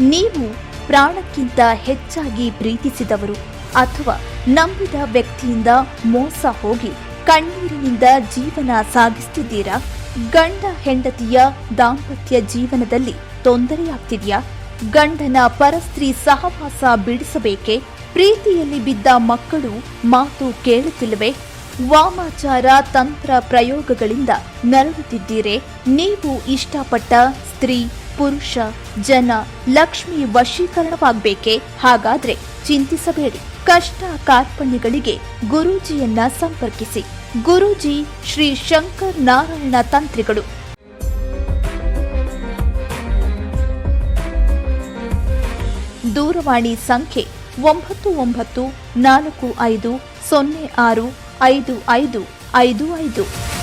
ನೀವು ಪ್ರಾಣಕ್ಕಿಂತ ಹೆಚ್ಚಾಗಿ ಪ್ರೀತಿಸಿದವರು ಅಥವಾ ನಂಬಿದ ವ್ಯಕ್ತಿಯಿಂದ ಮೋಸ ಹೋಗಿ ಕಣ್ಣೀರಿನಿಂದ ಜೀವನ ಸಾಗಿಸ್ತಿದ್ದೀರಾ? ಗಂಡ ಹೆಂಡತಿಯ ದಾಂಪತ್ಯ ಜೀವನದಲ್ಲಿ ತೊಂದರೆಯಾಗ್ತಿದೆಯಾ? ಗಂಡನ ಪರಸ್ತ್ರೀ ಸಹವಾಸ ಬಿಡಿಸಬೇಕೆ? ಪ್ರೀತಿಯಲ್ಲಿ ಬಿದ್ದ ಮಕ್ಕಳು ಮಾತು ಕೇಳುತ್ತಿಲ್ಲವೆ? ವಾಮಾಚಾರ ತಂತ್ರ ಪ್ರಯೋಗಗಳಿಂದ ನರಳುತ್ತಿದ್ದೀರೆ? ನೀವು ಇಷ್ಟಪಟ್ಟ ಸ್ತ್ರೀ ಪುರುಷ, ಜನ, ಲಕ್ಷ್ಮಿ ವಶೀಕರಣವಾಗಬೇಕೆ? ಹಾಗಾದ್ರೆ ಚಿಂತಿಸಬೇಡಿ. ಕಷ್ಟ ಕಾರ್ಪಣ್ಯಗಳಿಗೆ ಗುರೂಜಿಯನ್ನ ಸಂಪರ್ಕಿಸಿ. ಗುರೂಜಿ ಶ್ರೀ ಶಂಕರ್ ನಾರಾಯಣ ತಂತ್ರಿಗಳು. ದೂರವಾಣಿ ಸಂಖ್ಯೆ ಒಂಬತ್ತು ಒಂಬತ್ತು ನಾಲ್ಕು ಐದು ಸೊನ್ನೆ ಆರು ಐದು ಐದು ಐದು ಐದು.